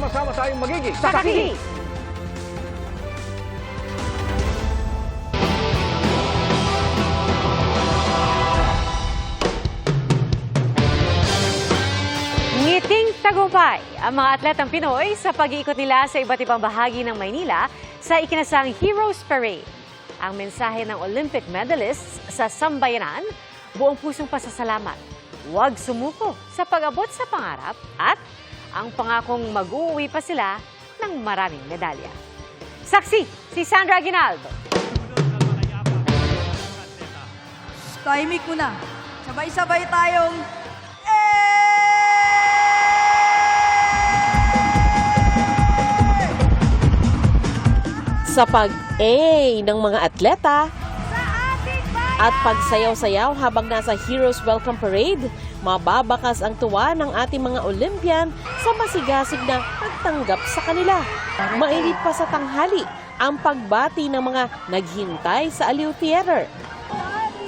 Sama-sama tayong magiging Sakaki! Ngiting tagumpay ang mga atletang Pinoy sa pag-iikot nila sa iba't ibang bahagi ng Maynila sa ikinasang Heroes Parade. Ang mensahe ng Olympic medalists sa sambayanan, buong pusong pasasalamat. Huwag sumuko sa pag-abot sa pangarap at ang pangakong mag-uwi pa sila ng maraming medalya. Saksi, si Sandra Aguinaldo. Timing mo na. Sabay-sabay tayong... sa pag-A ng mga atleta at pagsayaw-sayaw habang nasa Heroes Welcome Parade, mababakas ang tuwa ng ating mga Olympian sa masigasig na pagtanggap sa kanila. Mainit pa sa tanghali ang pagbati ng mga naghintay sa Aliw Theater.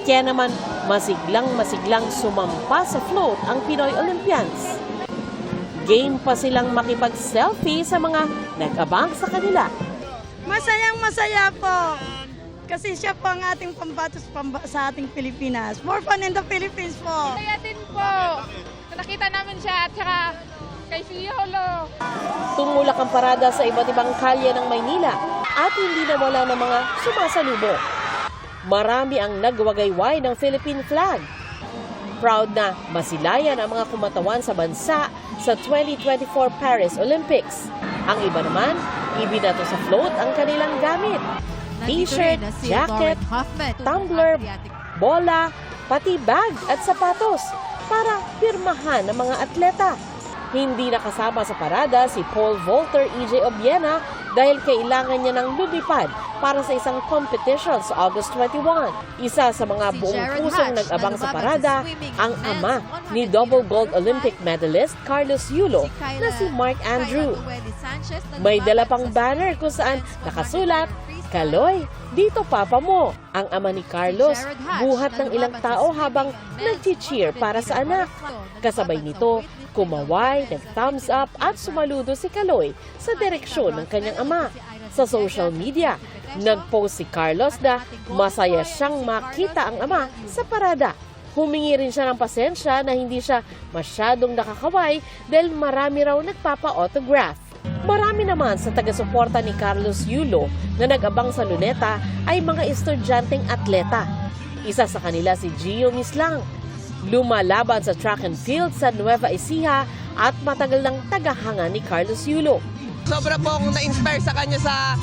Kaya naman, masiglang masiglang sumampa sa float ang Pinoy Olympians. Game pa silang makipag-selfie sa mga nag-abang sa kanila. Masayang masaya po. Kasi siya po ang ating pambatos pamba sa ating Pilipinas. More fun in the Philippines po. Kaya din po, nakita namin siya at saka kay Fiolo. Tumulak ang parada sa iba't ibang kalye ng Maynila at hindi nawala ng mga sumasalubong. Marami ang nagwagayway ng Philippine flag. Proud na masilayan ang mga kumatawan sa bansa sa 2024 Paris Olympics. Ang iba naman, ibinato sa float ang kanilang gamit. T-shirt, jacket, tumbler, bola, pati bag at sapatos para pirmahan ng mga atleta. Hindi nakasama sa parada si Paul Volter EJ Obiena dahil kailangan niya ng lumipad para sa isang competition sa August 21. Isa sa mga buong pusong nag-abang sa parada, ang ama ni double gold Olympic medalist Carlos Yulo na si Mark Andrew. May dala pang banner kung saan nakasulat, Kaloy, dito papa mo. Ang ama ni Carlos, buhat ng ilang tao habang nag-cheer para sa anak. Kasabay nito, kumaway, nag-thumbs up at sumaludo si Kaloy sa direksyon ng kanyang ama. Sa social media, nag-post si Carlos na masaya siyang makita ang ama sa parada. Humingi rin siya ng pasensya na hindi siya masyadong nakakaway dahil marami raw nagpapa-autograph. Marami naman sa taga-suporta ni Carlos Yulo na nag-abang sa luneta ay mga estudyanteng atleta. Isa sa kanila si Gio Mislang. Lumalaban sa track and field sa Nueva Ecija at matagal ng tagahanga ni Carlos Yulo. Sobra po akong na-inspire sa kanya sa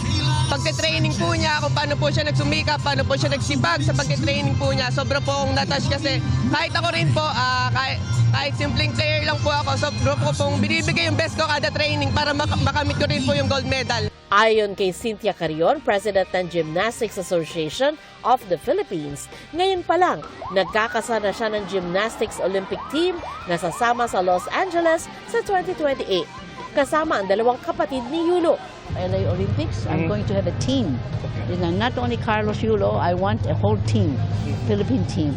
pagte-training po niya, kung paano po siya nagsumika, paano po siya nagsibag sa pagte-training po niya. Sobra po akong natouch kasi kahit ako rin po, ah, kahit, kahit simpleng player lang po ako, sobra po pong binibigay yung best ko kada training para mak- makamit ko rin po yung gold medal. Ayon kay Cynthia Carion, President ng Gymnastics Association of the Philippines, ngayon pa lang, nagkakasana siya ng Gymnastics Olympic Team na sasama sa Los Angeles sa 2028. Kasama ang dalawang kapatid ni Yulo. LA Olympics, I'm going to have a team. You know, not only Carlos Yulo, I want a whole team, Philippine team.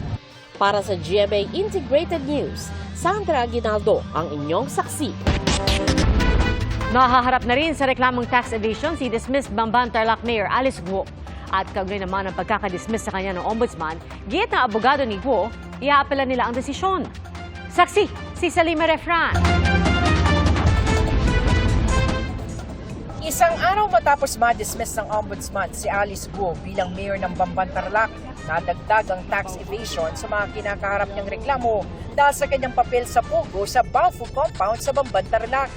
Para sa GMA Integrated News, Sandra Aguinaldo ang inyong saksi. Nahaharap na rin sa reklamong tax evasion si dismissed Bamban Tarlac Mayor Alice Guo. At kaugnay naman ang pagkakadismiss sa kanya ng ombudsman, giyit na abogado ni Guo, iaapela nila ang desisyon. Saksi, si Salima Refran. Isang araw matapos ma-dismiss ng ombudsman si Alice Guo bilang mayor ng Bamban Tarlac, nadagdag ang tax evasion sa mga kinakaharap niyang reklamo dahil sa kanyang papel sa Pogo sa Baofu compound sa Bamban Tarlac.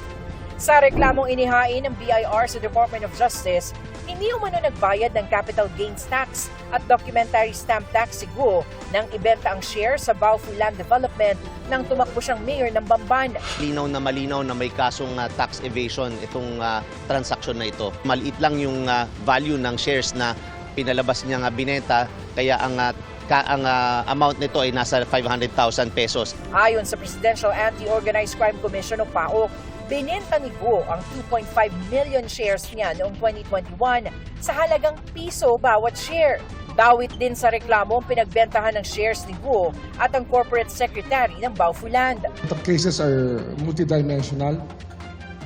Sa reklamong inihain ng BIR sa Department of Justice, hindi umano nagbayad ng capital gains tax at documentary stamp tax si Guo nang ibenta ang share sa Baofu Land Development nang tumakbo siyang mayor ng Bamban. Linaw na malinaw na may kasong ah, tax evasion itong ah, transaction na ito. Maliit lang yung ah, value ng shares na pinalabas niya nga binenta kaya ang ah, ka- ang ah, amount nito ay nasa 500,000 pesos. Ayon sa Presidential Anti-Organized Crime Commission o PAOK, binenta ni Guo ang 2.5 million shares niya noong 2021 sa halagang piso bawat share. Dawit din sa reklamo ang pinagbentahan ng shares ni Guo at ang corporate secretary ng Baofuland. The cases are multidimensional,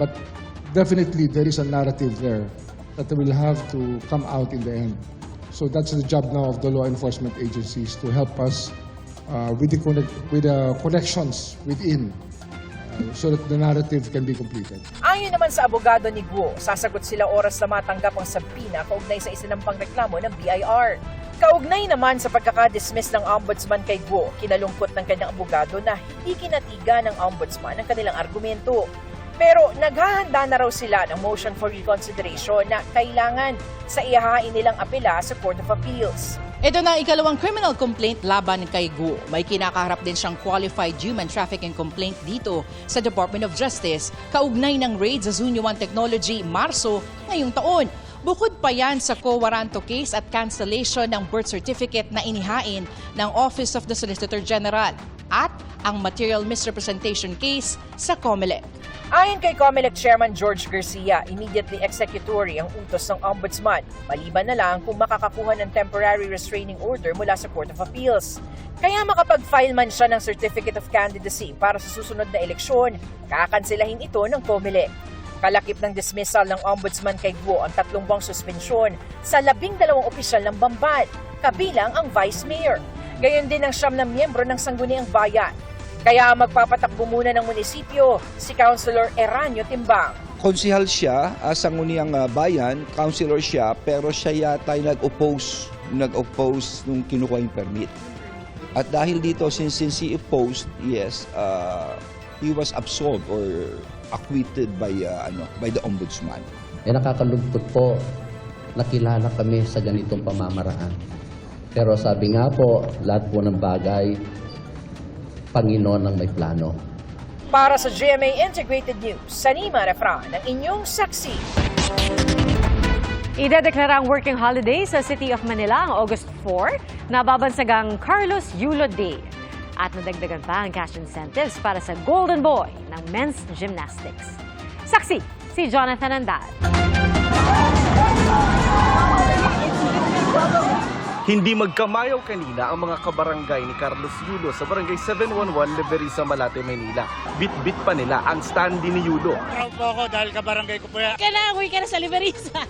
but definitely there is a narrative there that will have to come out in the end. So that's the job now of the law enforcement agencies to help us uh, with the with the connections within so that the narrative can be completed. Ayon naman sa abogado ni Guo, sasagot sila oras na matanggap ang sabina kaugnay sa isinampang reklamo ng BIR. Kaugnay naman sa pagkakadismiss ng ombudsman kay Guo, kinalungkot ng kanyang abogado na hindi kinatiga ng ombudsman ang kanilang argumento. Pero naghahanda na raw sila ng motion for reconsideration na kailangan sa ihahain nilang apela sa Court of Appeals. Ito na ang ikalawang criminal complaint laban kay Gu. May kinakaharap din siyang qualified human trafficking complaint dito sa Department of Justice kaugnay ng raid sa Zunyo 1 Technology Marso ngayong taon. Bukod pa yan sa co-waranto case at cancellation ng birth certificate na inihain ng Office of the Solicitor General at ang material misrepresentation case sa COMELEC. Ayon kay COMELEC Chairman George Garcia, immediately executory ang utos ng ombudsman, maliban na lang kung makakakuha ng temporary restraining order mula sa Court of Appeals. Kaya makapag-file man siya ng Certificate of Candidacy para sa susunod na eleksyon, kakansilahin ito ng COMELEC. Kalakip ng dismissal ng ombudsman kay Guo ang tatlong buwang suspensyon sa labing dalawang opisyal ng Bamban, kabilang ang vice mayor. Gayon din ang siyam na miyembro ng Sangguniang Bayan. Kaya magpapatakbo muna ng munisipyo si Councilor Eranio Timbang. konsihal siya, uh, sangguniang ah, bayan, councilor siya, pero siya yata yung nag-oppose, nag-oppose nung kinukuha yung permit. At dahil dito, since, since he opposed, yes, uh, he was absolved or acquitted by, uh, ano, by the ombudsman. Eh nakakalugkot po, nakilala kami sa ganitong pamamaraan. Pero sabi nga po, lahat po ng bagay, Panginoon ang may plano. Para sa GMA Integrated News, Sanima Refran, ang inyong saksi. Idedeklara ang working holiday sa City of Manila ang August 4 na babansagang Carlos Yulo Day. At nadagdagan pa ang cash incentives para sa Golden Boy ng men's gymnastics. Saksi, si Jonathan Andal. Hindi magkamayaw kanina ang mga kabarangay ni Carlos Yulo sa barangay 711 Leverisa, Malate, Maynila. Bit-bit pa nila ang standee ni Yulo. Proud po ako dahil kabarangay ko po yan. Kailangan uwi ka na sa Liberisa.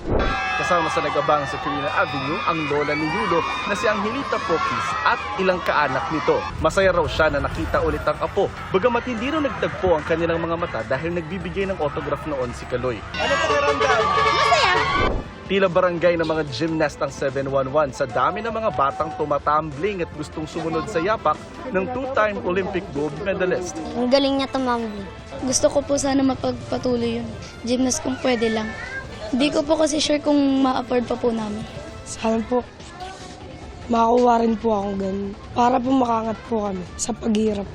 Kasama sa nagabang sa Quirina Avenue ang lola ni Yulo na si Angelita Pokis at ilang kaanak nito. Masaya raw siya na nakita ulit ang apo. Bagamat hindi raw nagtagpo ang kanilang mga mata dahil nagbibigay ng autograph noon si Kaloy. Ano po Tila barangay ng mga gymnast ang 711 sa dami ng mga batang tumatambling at gustong sumunod sa yapak ng two-time Olympic gold medalist. Ang galing niya tumambling. Gusto ko po sana mapagpatuloy yun. Gymnast kung pwede lang. Hindi ko po kasi sure kung ma-afford pa po namin. Sana po, makakuha rin po ako ganun. Para po makangat po kami sa paghirap.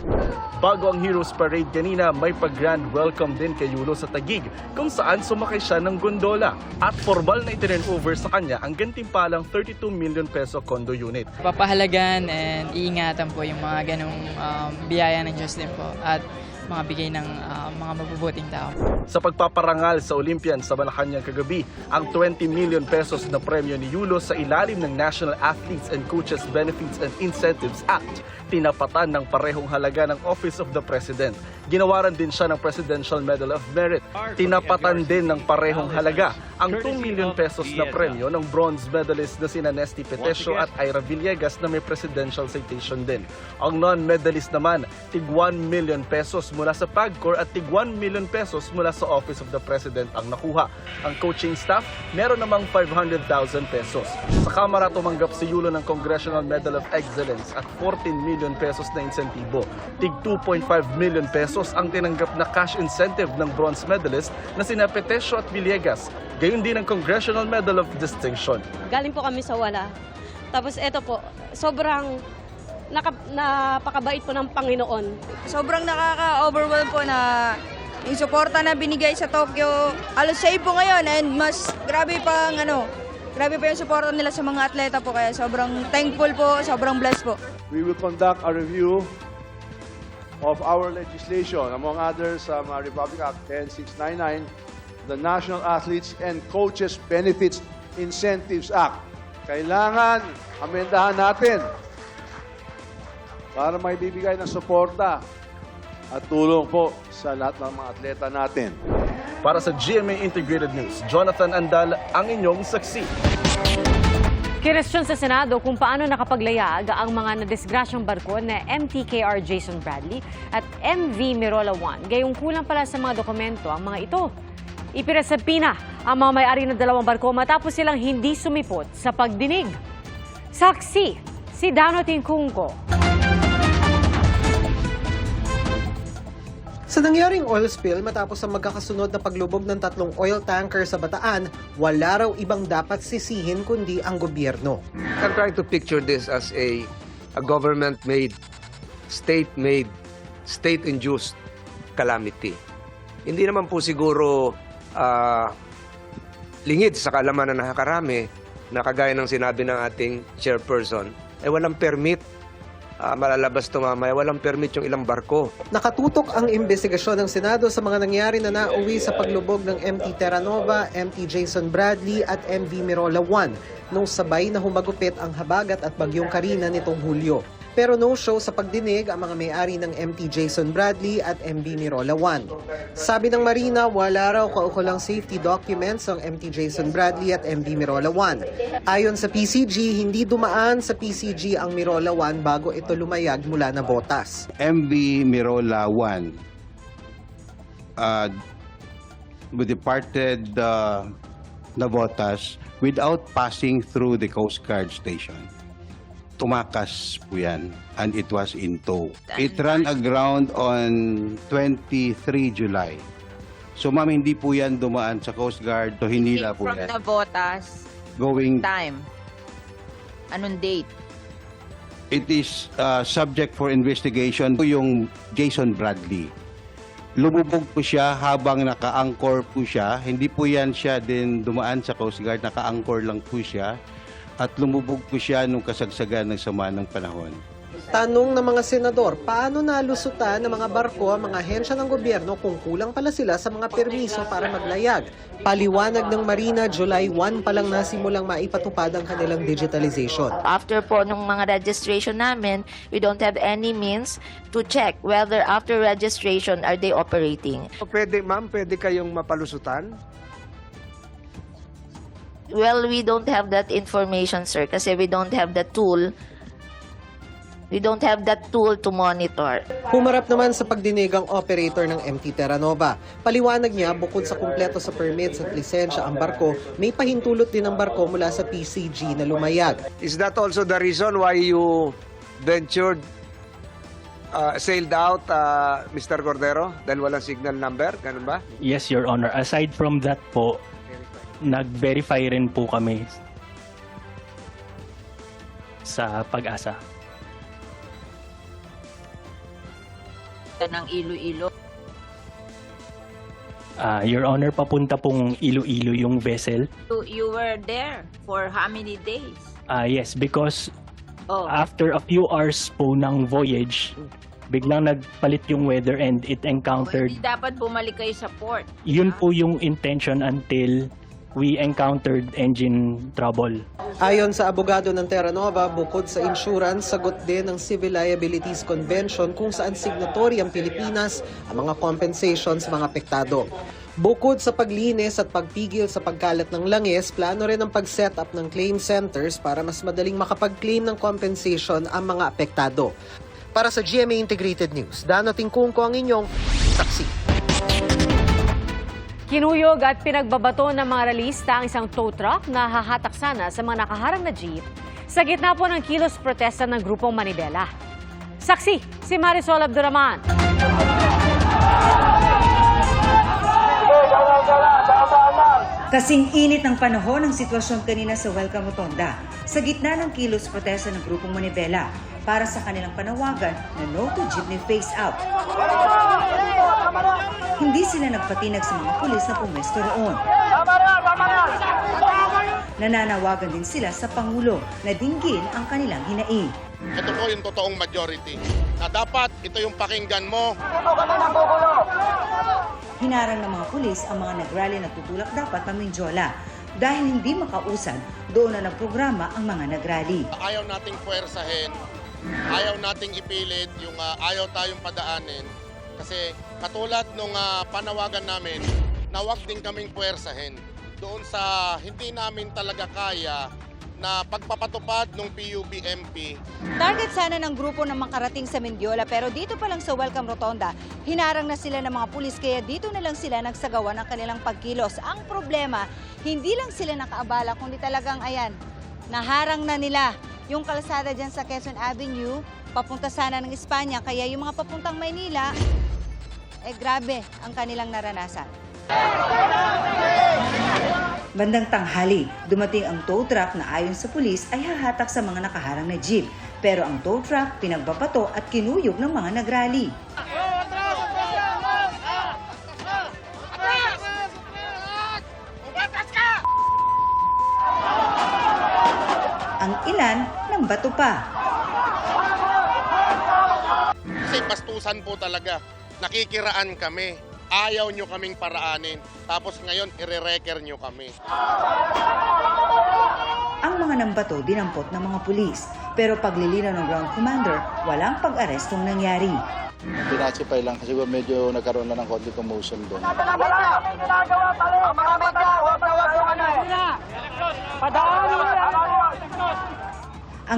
Bago ang Heroes Parade kanina, may pag-grand welcome din kay Yulo sa Tagig kung saan sumakay siya ng gondola at formal na itinurn over sa kanya ang gantimpalang 32 million peso condo unit. Papahalagan and iingatan po yung mga ganong um, biyaya ng Diyos din po at mga bigay ng uh, mga mabubuting tao. Sa pagpaparangal sa Olympian sa Malacanang kagabi, ang 20 million pesos na premyo ni Yulo sa ilalim ng National Athletes and Coaches Benefits and Incentives Act, tinapatan ng parehong halaga ng Office of the President. Ginawaran din siya ng Presidential Medal of Merit. Tinapatan din ng parehong halaga ang 2 million pesos na premyo ng bronze medalist na sina Nesty Petesio at Ira Villegas na may presidential citation din. Ang non-medalist naman, tig 1 million pesos mula sa PAGCOR at tig 1 million pesos mula sa Office of the President ang nakuha. Ang coaching staff, meron namang 500,000 pesos. Sa Kamara tumanggap si Yulo ng Congressional Medal of Excellence at 14 million pesos na insentibo. Tig 2.5 million pesos ang tinanggap na cash incentive ng bronze medalist na sina Petesio at Villegas. Gayon din ang Congressional Medal of Distinction. Galing po kami sa wala. Tapos eto po, sobrang naka, napakabait po ng Panginoon. Sobrang nakaka-overwhelm po na yung suporta na binigay sa Tokyo. Alos safe po ngayon and mas grabe pa ang ano, grabe pa yung suporta nila sa mga atleta po kaya sobrang thankful po, sobrang blessed po. We will conduct a review of our legislation, among others, um, Republic Act 10699, the National Athletes and Coaches Benefits Incentives Act. Kailangan amendahan natin para may bibigay ng suporta at tulong po sa lahat ng mga atleta natin. Para sa GMA Integrated News, Jonathan Andal ang inyong saksi. Kinestyon sa Senado kung paano nakapaglayag ang mga nadisgrasyang barko na MTKR Jason Bradley at MV Mirola 1. Gayong kulang pala sa mga dokumento ang mga ito. Ipinasapina ang mga may-ari ng dalawang barko matapos silang hindi sumipot sa pagdinig. Saksi, si Dano Tingkungko. Sa nangyaring oil spill matapos ang magkakasunod na paglubog ng tatlong oil tanker sa Bataan, wala raw ibang dapat sisihin kundi ang gobyerno. I'm trying to picture this as a, a government-made, state-made, state-induced calamity. Hindi naman po siguro ah, lingid sa kalaman na nakakarami na kagaya ng sinabi ng ating chairperson, ay walang permit ah, malalabas to mamaya, walang permit yung ilang barko. Nakatutok ang investigasyon ng Senado sa mga nangyari na nauwi sa paglubog ng MT Terra Nova, MT Jason Bradley at MV Mirola 1 nung sabay na humagupit ang habagat at bagyong Karina nitong Hulyo. Pero no-show sa pagdinig ang mga may-ari ng MT Jason Bradley at MV Mirola 1. Sabi ng Marina, wala raw kaukulang safety documents ang MT Jason Bradley at MV Mirola 1. Ayon sa PCG, hindi dumaan sa PCG ang Mirola 1 bago ito lumayag mula na botas. MV Mirola 1 uh, departed uh, Navotas without passing through the Coast Guard station. Tumakas po yan and it was in tow. It ran aground on 23 July. So ma'am, hindi po yan dumaan sa Coast Guard to Hinila po From yan. Navotas, Going, time. Anong date? it is uh, subject for investigation po yung Jason Bradley. Lumubog po siya habang naka-anchor po siya. Hindi po yan siya din dumaan sa Coast Guard, naka-anchor lang po siya. At lumubog po siya nung kasagsagan ng sama ng panahon. Tanong ng mga senador, paano nalusutan ng mga barko ang mga hensya ng gobyerno kung kulang pala sila sa mga permiso para maglayag? Paliwanag ng Marina, July 1 pa lang nasimulang maipatupad ang kanilang digitalization. After po nung mga registration namin, we don't have any means to check whether after registration are they operating. Pwede, ma'am, pwede kayong mapalusutan? Well, we don't have that information, sir, kasi we don't have the tool. We don't have that tool to monitor. Humarap naman sa pagdinig ang operator ng MT Terra Nova. Paliwanag niya, bukod sa kumpleto sa permits at lisensya ang barko, may pahintulot din ang barko mula sa PCG na lumayag. Is that also the reason why you ventured, uh, sailed out, uh, Mr. Cordero? Dahil walang signal number? Ganun ba? Yes, Your Honor. Aside from that po, nag-verify rin po kami sa pag-asa. ng Iloilo. Ah, Your Honor, papunta pong Iloilo yung vessel. You, you were there for how many days? Ah, yes, because Oh. after a few hours po ng voyage, biglang nagpalit yung weather and it encountered. Hindi dapat bumalik kayo sa port. Yun po yung intention until we encountered engine trouble. Ayon sa abogado ng Terra Nova, bukod sa insurance, sagot din ng Civil Liabilities Convention kung saan signatory ang Pilipinas ang mga compensation sa mga apektado. Bukod sa paglinis at pagpigil sa pagkalat ng langis, plano rin ang pag-set up ng claim centers para mas madaling makapag-claim ng compensation ang mga apektado. Para sa GMA Integrated News, Dano Tingkungko ang inyong saksi. Kinuyog at pinagbabato ng mga realista ang isang tow truck na hahatak sana sa mga nakaharang na jeep sa gitna po ng kilos protesta ng grupong Manibela. Saksi, si Marisol Abduraman. Kasing init ng panahon ang sitwasyon kanina sa Welcome Rotonda sa gitna ng kilos protesta ng grupong Manibela para sa kanilang panawagan na no to jeepney face out. Hindi sila nagpatinag sa mga pulis na pumesto roon. Nananawagan din sila sa Pangulo na dinggin ang kanilang hinaing. Ito po yung totoong majority na dapat ito yung pakinggan mo. Hinarang ng mga pulis ang mga nagrally na tutulak dapat pamindyola dahil hindi makausad doon na nagprograma ang mga nagrally. Ayaw nating puwersahin, ayaw nating ipilit yung ah, ayaw tayong padaanin Kasi katulad nung ah, panawagan namin, na wag din kaming puwersahin doon sa hindi namin talaga kaya na pagpapatupad ng PUBMP Target sana ng grupo na makarating sa Mendiola pero dito pa lang sa Welcome Rotonda, hinarang na sila ng mga pulis kaya dito na lang sila nagsagawa ng kanilang pagkilos. Ang problema, hindi lang sila nakaabala kundi talagang ayan, naharang na nila yung kalsada dyan sa Quezon Avenue, papunta sana ng Espanya kaya yung mga papuntang Maynila, eh grabe ang kanilang naranasan. Bandang tanghali, dumating ang tow truck na ayon sa pulis ay hahatak sa mga nakaharang na jeep. Pero ang tow truck pinagbabato at kinuyog ng mga nagrally. Bato pa. Kasi bastusan po talaga. Nakikiraan kami. Ayaw nyo kaming paraanin. Tapos ngayon, ire-recker nyo kami. Ang mga nambato dinampot ng mga pulis. Pero paglilinaw ng ground commander, walang pag-arestong nangyari. Pinasipay lang kasi medyo nagkaroon na ng konti commotion doon. Ang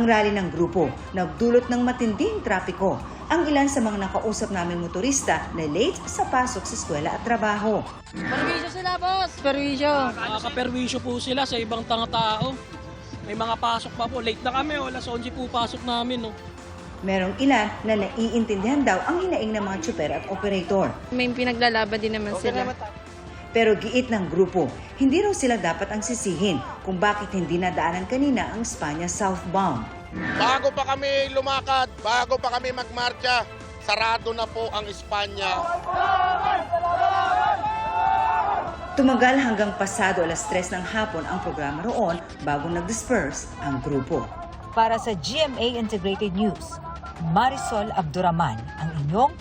rally ng grupo nagdulot ng matinding trapiko. Ang ilan sa mga nakausap namin motorista na late sa pasok sa eskwela at trabaho. Perwisyo sila, boss. Perwisyo. Nakakaperwisyo po sila sa ibang tanga tao. May mga pasok pa po. Late na kami. Wala sa 11 po pasok namin. No? Merong ilan na naiintindihan daw ang hinaing ng mga tsuper at operator. May pinaglalaban din naman sila. Pero giit ng grupo, hindi raw sila dapat ang sisihin kung bakit hindi nadaanan kanina ang Espanya southbound. Bago pa kami lumakad, bago pa kami magmarcha, sarado na po ang Espanya. Tumagal hanggang pasado alas 3 ng hapon ang programa roon bago nag-disperse ang grupo. Para sa GMA Integrated News, Marisol Abduraman, ang inyong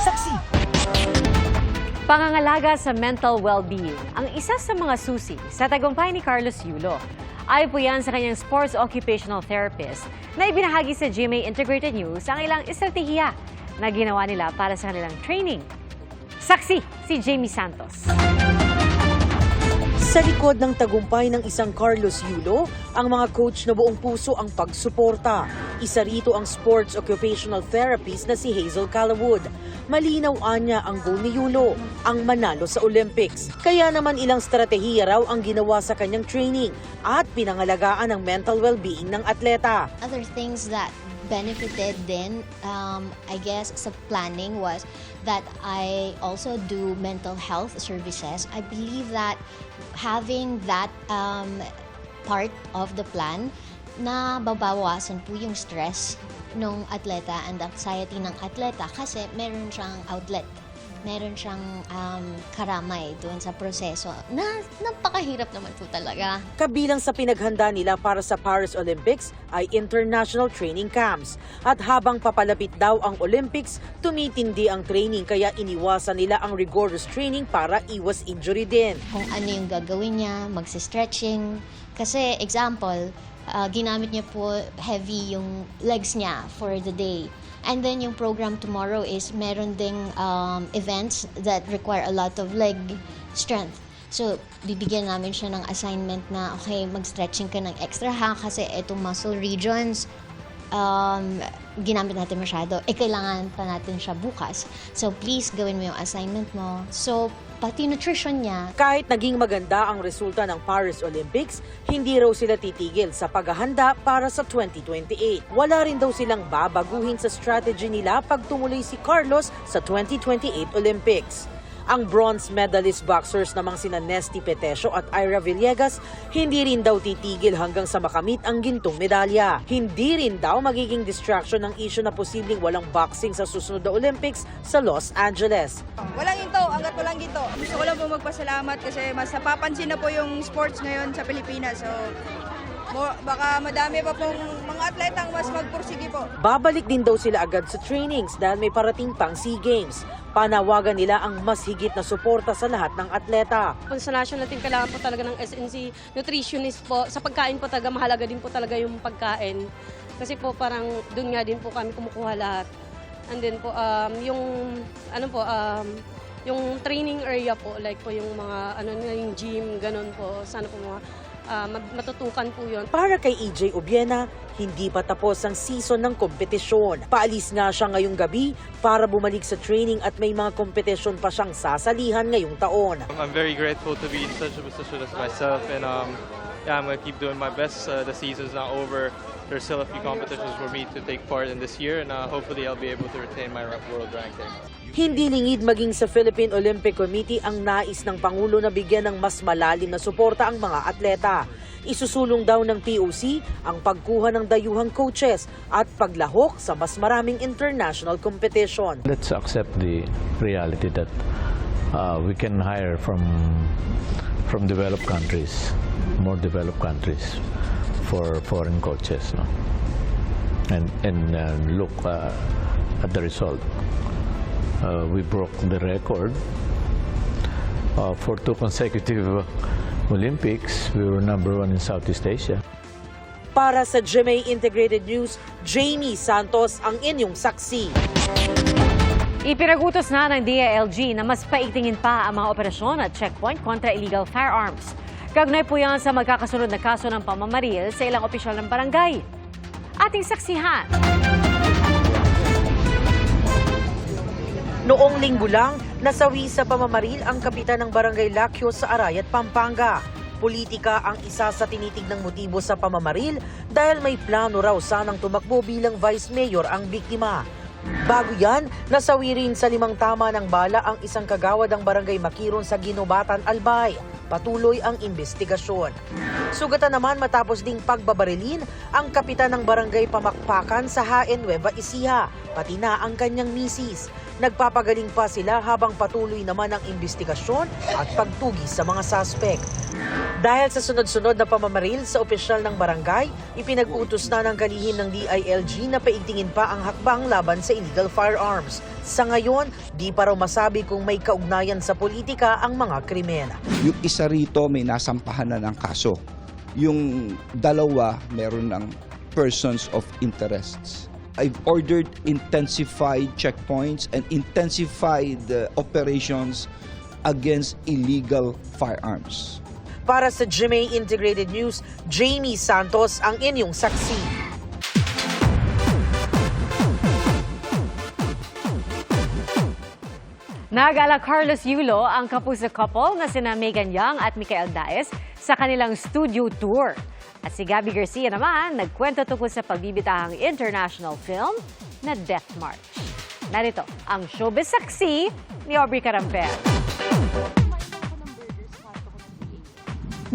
saksi. Pangangalaga sa mental well-being ang isa sa mga susi sa tagumpay ni Carlos Yulo. Ay po yan sa kanyang sports occupational therapist na ibinahagi sa GMA Integrated News ang ilang estratehiya na ginawa nila para sa kanilang training. Saksi si Jamie Santos. Sa likod ng tagumpay ng isang Carlos Yulo, ang mga coach na buong puso ang pagsuporta. Isa rito ang sports occupational therapist na si Hazel Calawood. Malinaw anya ang goal ni Yulo, ang manalo sa Olympics. Kaya naman ilang strategiya raw ang ginawa sa kanyang training at pinangalagaan ang mental well-being ng atleta. Other things that benefited then, um, I guess, sa planning was that I also do mental health services. I believe that having that um, part of the plan, na babawasan po yung stress ng atleta and anxiety ng atleta kasi meron siyang outlet. Meron siyang um, karamay doon sa proseso na napakahirap naman po talaga. Kabilang sa pinaghanda nila para sa Paris Olympics ay international training camps. At habang papalapit daw ang Olympics, tumitindi ang training kaya iniwasan nila ang rigorous training para iwas injury din. Kung ano yung gagawin niya, magsi-stretching. Kasi example, uh, ginamit niya po heavy yung legs niya for the day. And then yung program tomorrow is meron ding um, events that require a lot of leg strength. So, bibigyan namin siya ng assignment na, okay, mag-stretching ka ng extra ha, kasi itong muscle regions, um, ginamit natin masyado, eh kailangan pa natin siya bukas. So, please, gawin mo yung assignment mo. So, pati nutrition niya, Kahit naging maganda ang resulta ng Paris Olympics, hindi raw sila titigil sa paghahanda para sa 2028. Wala rin daw silang babaguhin sa strategy nila pag tumuloy si Carlos sa 2028 Olympics. Ang bronze medalist boxers namang sina Nesty Petesio at Ira Villegas hindi rin daw titigil hanggang sa makamit ang gintong medalya. Hindi rin daw magiging distraction ng issue na posibleng walang boxing sa susunod na Olympics sa Los Angeles. Walang ginto, hanggat walang ginto. Gusto ko lang po magpasalamat kasi mas napapansin na po yung sports ngayon sa Pilipinas. So, mo- baka madami pa pong mga atletang mas magpursige po. Babalik din daw sila agad sa trainings dahil may parating pang SEA Games. Panawagan nila ang mas higit na suporta sa lahat ng atleta. Sa national team, kailangan po talaga ng SNC nutritionist po. Sa pagkain po talaga, mahalaga din po talaga yung pagkain. Kasi po parang doon nga din po kami kumukuha lahat. And then po, um, yung, ano po, um, yung training area po, like po yung mga, ano yung gym, ganun po. Sana po mga, ah, mat- matutukan po yun. Para kay EJ Obiena, hindi pa tapos ang season ng kompetisyon. Paalis nga siya ngayong gabi para bumalik sa training at may mga kompetisyon pa siyang sasalihan ngayong taon. I'm very grateful to be in such a position as myself, and um, yeah, I'm gonna keep doing my best. Uh, the season's not over. There's still a few competitions for me to take part in this year, and uh, hopefully I'll be able to retain my world ranking. Hindi lingid maging sa Philippine Olympic Committee ang nais ng Pangulo na bigyan ng mas malalim na suporta ang mga atleta. Isusulong daw ng POC ang pagkuha ng dayuhang coaches at paglahok sa mas maraming international competition. Let's accept the reality that uh, we can hire from from developed countries, more developed countries, for foreign coaches, no? and and uh, look uh, at the result. Uh, we broke the record uh, for two consecutive Olympics. We were number one in Southeast Asia. Para sa GMA Integrated News, Jamie Santos ang inyong saksi. Ipinagutos na ng DILG na mas paigtingin pa ang mga operasyon at checkpoint kontra illegal firearms. Kagnay po yan sa magkakasunod na kaso ng pamamaril sa ilang opisyal ng barangay. Ating saksihan. Noong linggo lang, nasawi sa pamamaril ang kapitan ng Barangay Lakyo sa Arayat, Pampanga. Politika ang isa sa tinitignang motibo sa pamamaril dahil may plano raw sanang tumakbo bilang vice mayor ang biktima. Bago yan, nasawi rin sa limang tama ng bala ang isang kagawad ng barangay Makiron sa Ginobatan, Albay. Patuloy ang investigasyon. Sugatan naman matapos ding pagbabarilin ang kapitan ng barangay Pamakpakan sa Haen, Nueva Ecija, pati na ang kanyang misis. Nagpapagaling pa sila habang patuloy naman ang investigasyon at pagtugi sa mga suspect. Dahil sa sunod-sunod na pamamaril sa opisyal ng barangay, ipinag-utos na ng kalihim ng DILG na paigtingin pa ang hakbang laban sa illegal firearms. Sa ngayon, di pa raw masabi kung may kaugnayan sa politika ang mga krimen. Yung isa rito may nasampahan na ng kaso. Yung dalawa meron ng persons of interests. I've ordered intensified checkpoints and intensified uh, operations against illegal firearms. Para sa GMA Integrated News, Jamie Santos ang inyong saksi. Nagala Carlos Yulo ang kapuso couple na sina Megan Young at Michael Daes sa kanilang studio tour. At si Gabby Garcia naman nagkwento tungkol sa pagbibitahang international film na Death March. Narito ang showbiz saksi ni Aubrey Carampel.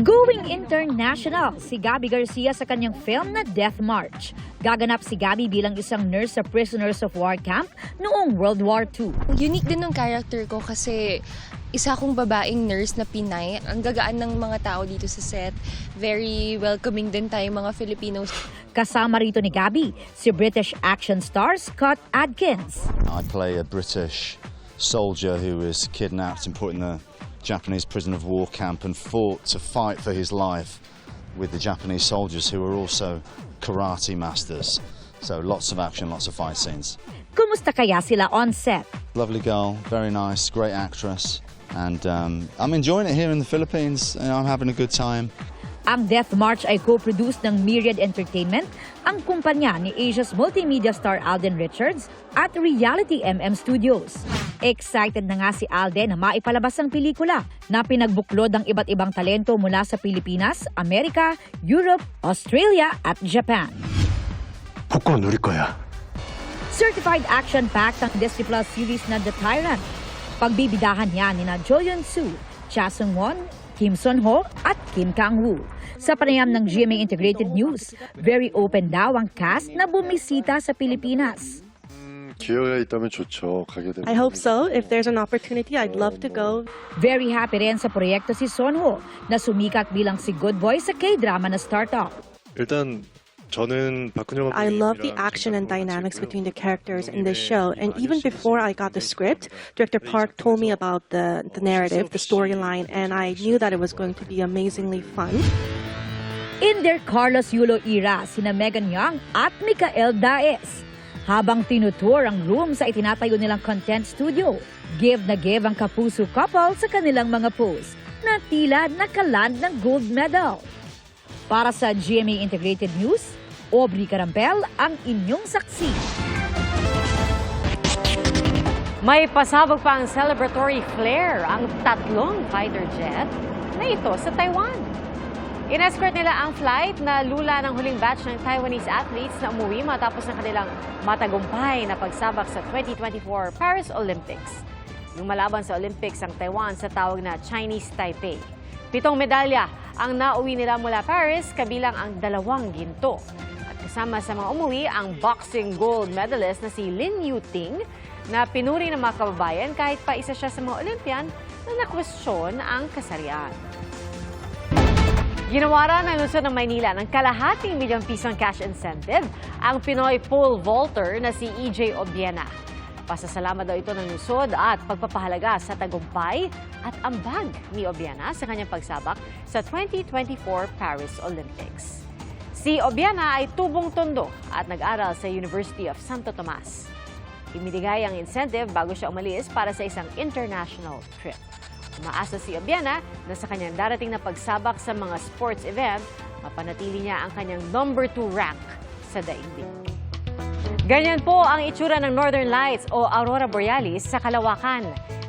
Going international si Gabby Garcia sa kanyang film na Death March. Gaganap si Gabby bilang isang nurse sa prisoners of war camp noong World War II. Unique din ng character ko kasi isa akong babaeng nurse na Pinay. Ang gagaan ng mga tao dito sa set. Very welcoming din tayo mga Filipinos. Kasama rito ni Gabby, si British action star Scott Adkins. I play a British soldier who was kidnapped and put in the Japanese prison of war camp and fought to fight for his life with the Japanese soldiers who were also karate masters. So lots of action, lots of fight scenes. Kumusta kaya sila on set? Lovely girl, very nice, great actress. And um, I'm enjoying it here in the Philippines. and I'm having a good time. Ang Death March ay co-produced ng Myriad Entertainment, ang kumpanya ni Asia's multimedia star Alden Richards at Reality MM Studios. Excited na nga si Alden na maipalabas ang pelikula na pinagbuklod ang iba't ibang talento mula sa Pilipinas, Amerika, Europe, Australia at Japan. Buko Norikoya. Certified action-packed ang Disney Plus series na The Tyrant. Pagbibidahan niya ni na Joyeon Soo, Cha Sung Won, Kim Son Ho at Kim Kang Woo. Sa panayam ng GMA Integrated News, very open daw ang cast na bumisita sa Pilipinas. 기회가 있다면 좋죠. 가게 되면. I hope so. If there's an opportunity, I'd love to go. Very happy rin sa proyekto si Son-ho na sumikat bilang si good boy sa K-drama na startup. 일단 저는 박근영 I love the action and dynamics between the characters in this show. And even before I got the script, Director Park told me about the, the narrative, the storyline, and I knew that it was going to be amazingly fun. In their Carlos Yulo era, sina Megan Young at Mikael Daes. Habang tinutour ang room sa itinatayo nilang content studio. Give na give ang kapuso couple sa kanilang mga posts na tila nakaland ng gold medal. Para sa GMA Integrated News, Aubrey Carampel ang inyong saksi. May pasabog pa ang celebratory flare ang tatlong fighter jet na ito sa Taiwan. In-escort nila ang flight na lula ng huling batch ng Taiwanese athletes na umuwi matapos ng kanilang matagumpay na pagsabak sa 2024 Paris Olympics. Yung malaban sa Olympics ang Taiwan sa tawag na Chinese Taipei. Pitong medalya ang nauwi nila mula Paris kabilang ang dalawang ginto. At kasama sa mga umuwi ang boxing gold medalist na si Lin Yuting na pinuri ng mga kababayan kahit pa isa siya sa mga Olympian na nakwestiyon ang kasarian. Ginawaran ng Luzon ng Maynila ng kalahating milyong pisong cash incentive ang Pinoy pole vaulter na si EJ Obiena. Pasasalamat daw ito ng Luzon at pagpapahalaga sa tagumpay at ambag ni Obiena sa kanyang pagsabak sa 2024 Paris Olympics. Si Obiena ay tubong tondo at nag-aral sa University of Santo Tomas. Ibinigay ang incentive bago siya umalis para sa isang international trip. Umaasa si Obiana na sa kanyang darating na pagsabak sa mga sports event, mapanatili niya ang kanyang number 2 rank sa daigdig. Ganyan po ang itsura ng Northern Lights o Aurora Borealis sa Kalawakan.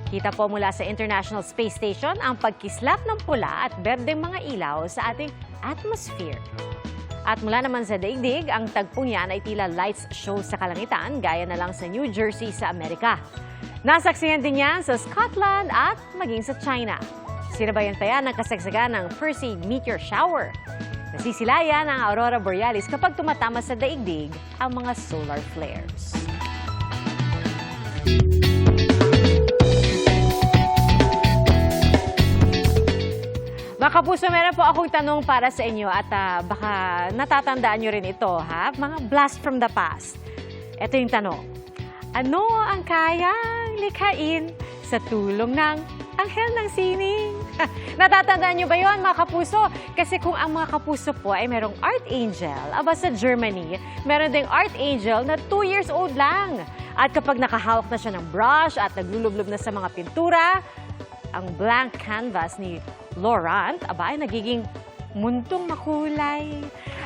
Kita po mula sa International Space Station ang pagkislap ng pula at berdeng mga ilaw sa ating atmosphere. At mula naman sa daigdig, ang tagpong yan ay tila lights show sa kalangitan gaya na lang sa New Jersey sa Amerika. Nasaksihan din yan sa Scotland at maging sa China. Sinabayan pa yan ng kasagsagan ng Perseid meteor shower. Nasisilayan ang Aurora Borealis kapag tumatama sa daigdig ang mga solar flares. Mga kapuso, meron po akong tanong para sa inyo at ah, baka natatandaan nyo rin ito, ha? Mga blast from the past. Ito yung tanong. Ano ang kayang likhain sa tulong ng anghel ng sining? Natatandaan nyo ba yon mga kapuso? Kasi kung ang mga kapuso po ay merong art angel, aba sa Germany, meron ding art angel na 2 years old lang. At kapag nakahawak na siya ng brush at naglulublob na sa mga pintura, ang blank canvas ni Laurent, aba ay nagiging muntong makulay.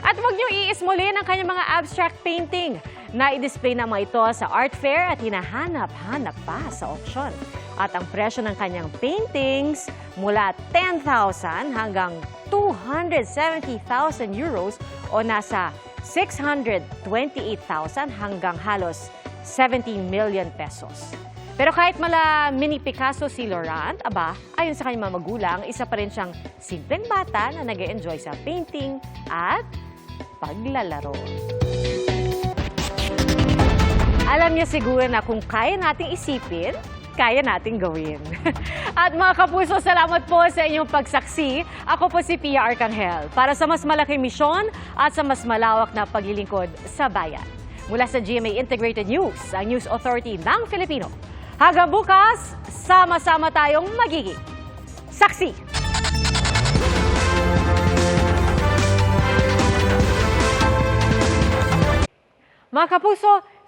At huwag niyo iismulin ang kanyang mga abstract painting na i-display na mga ito sa art fair at hinahanap-hanap pa sa auction. At ang presyo ng kanyang paintings mula 10,000 hanggang 270,000 euros o nasa 628,000 hanggang halos 70 million pesos. Pero kahit mala mini Picasso si Laurent, aba, ayon sa kanyang mga magulang, isa pa rin siyang simpleng bata na nag enjoy sa painting at paglalaro. Alam niya siguro na kung kaya nating isipin, kaya nating gawin. At mga kapuso, salamat po sa inyong pagsaksi. Ako po si Pia Arcangel para sa mas malaking misyon at sa mas malawak na paglilingkod sa bayan. Mula sa GMA Integrated News, ang News Authority ng Filipino. Hanggang bukas, sama-sama tayong magiging saksi. Mga kapuso,